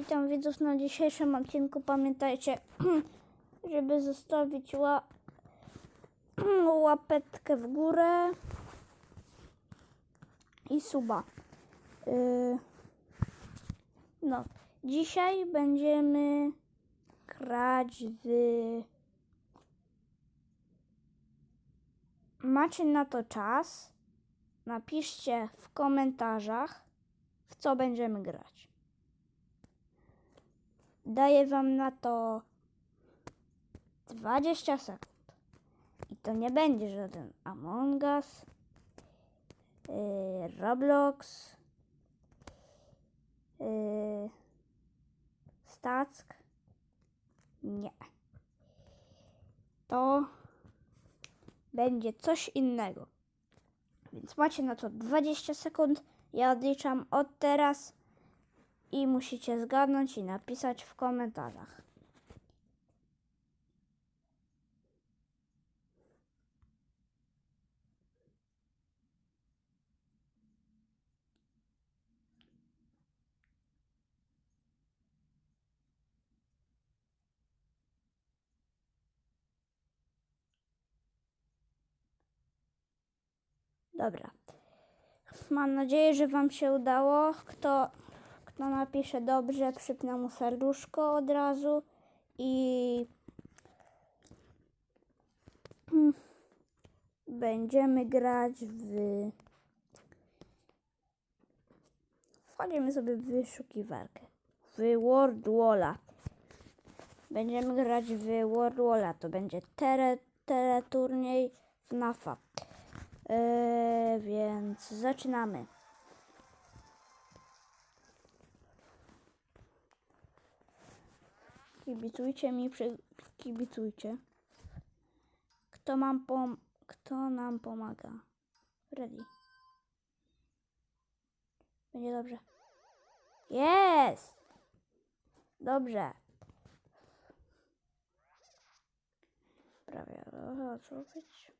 Witam widzów na dzisiejszym odcinku. Pamiętajcie, żeby zostawić ła... łapetkę w górę i suba. Yy... No, dzisiaj będziemy grać w... Macie na to czas. Napiszcie w komentarzach, w co będziemy grać. Daję wam na to 20 sekund. I to nie będzie żaden Among Us, yy, Roblox, yy, Stack. Nie. To będzie coś innego. Więc macie na to 20 sekund. Ja odliczam od teraz i musicie zgadnąć i napisać w komentarzach. Dobra. Mam nadzieję, że Wam się udało. Kto, kto napisze dobrze, przypnę mu serduszko od razu i będziemy grać w. Wchodzimy sobie w wyszukiwarkę. W World Walla. Będziemy grać w World Walla. To będzie tele, teleturniej FNAFa. Eee, więc zaczynamy. Kibicujcie mi, kibicujcie. Kto, mam pom... Kto nam pomaga? Ready. Będzie dobrze. Jest! Dobrze. Prawie. Aha, co robić?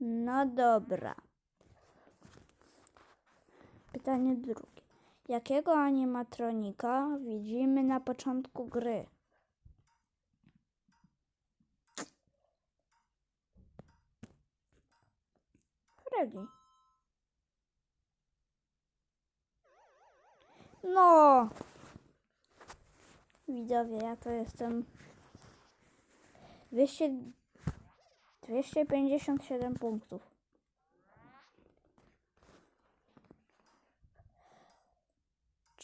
No dobra. Pytanie drugie. Jakiego animatronika widzimy na początku gry? Freddy. No! Widzowie, ja to jestem 200 257 punktów.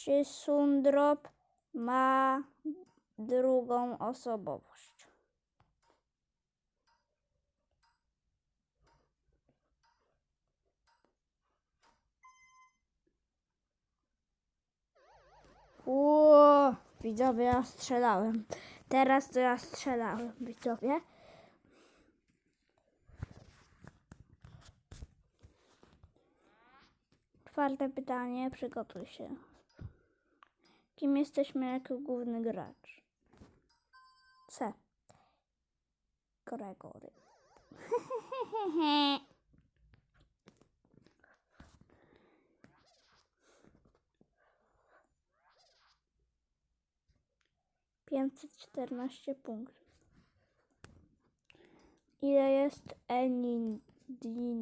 Czy Sundrop ma drugą osobowość? Ło, widzowie, ja strzelałem. Teraz to ja strzelałem, widzowie. Czwarte pytanie, przygotuj się. Kim jesteśmy jako główny gracz? C. Gregory. Pięćset czternaście punktów. Ile jest endingów?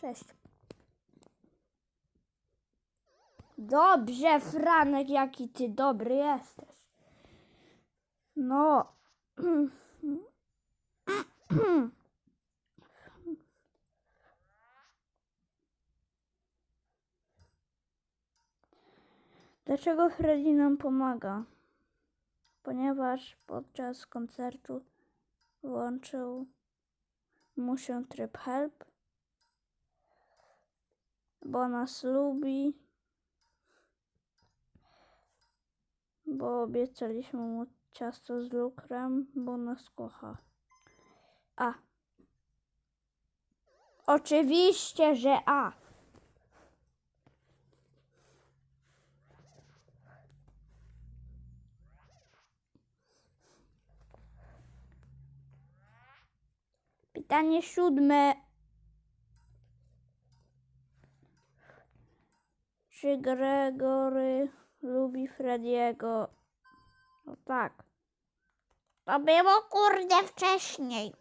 Cześć. Dobrze, Franek, jaki ty dobry jesteś. No. Dlaczego Freddy nam pomaga? Ponieważ podczas koncertu włączył mu się tryb help, bo nas lubi. Bo obiecaliśmy mu ciasto z lukrem, bo nas kocha. A. Oczywiście, że A. Pytanie siódme. Czy Gregory lubi Frediego. No tak. To było kurde wcześniej.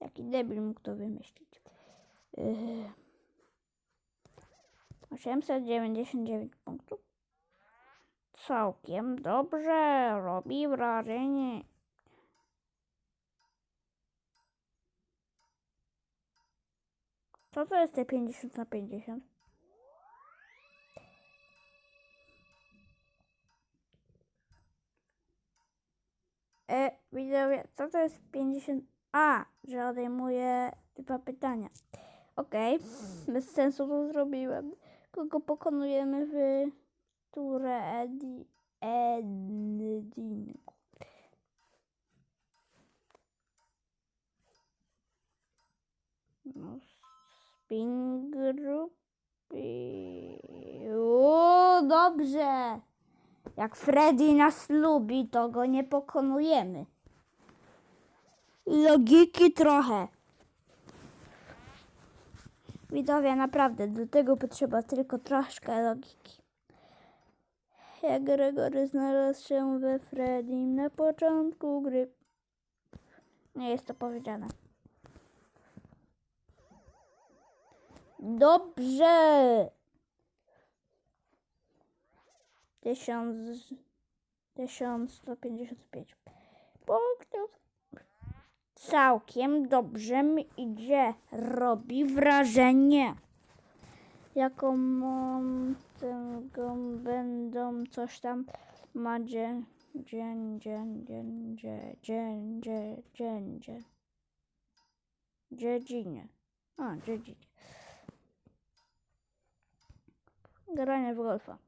Jaki debil mógł to wymyślić. Yy. 899 punktów. Całkiem dobrze. Robi wrażenie. Co to jest te 50 na 50? E, widzowie, co to jest 50? A, że odejmuję dwa pytania. Okej, bez sensu to zrobiłem. Kogo pokonujemy w turę edi endingu? No, spin O, dobrze. Jak Freddy nas lubi, to go nie pokonujemy. Logiki trochę. Widzowie, naprawdę, do tego potrzeba tylko troszkę logiki. Jak Gregory znalazł się we Freddym na początku gry. Nie jest to powiedziane. Dobrze. Tysiąc... Tysiąc sto pięćdziesiąt pięć punktów. Całkiem dobrze mi idzie. Robi wrażenie. Jaką tego będą coś tam ma dzień, dzień, dzień, dzień, dzień, dzień, dzień, dzień. Dziedzinie. A, dziedzinie. Granie w golfa.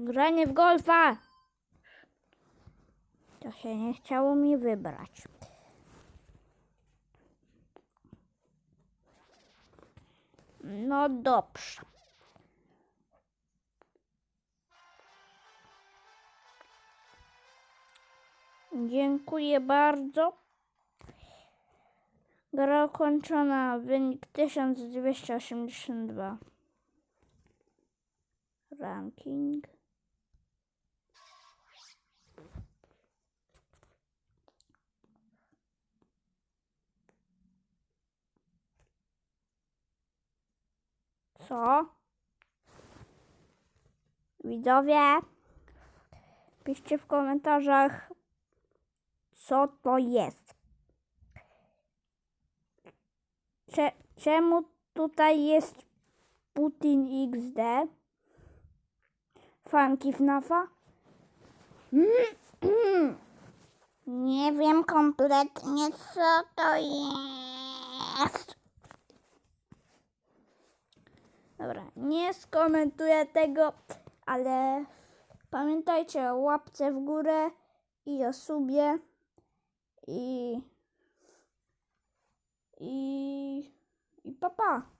Granie w golfa! To się nie chciało mi wybrać. No dobrze. Dziękuję bardzo. Gra ukończona. Wynik 1282. Ranking. Co? Widzowie, piszcie w komentarzach, co to jest. Cze- czemu tutaj jest Putin XD? Fanki FNAFa? Nie wiem kompletnie, co to jest. Dobra, nie skomentuję tego, ale pamiętajcie o łapce w górę i o subie i i i papa. Pa.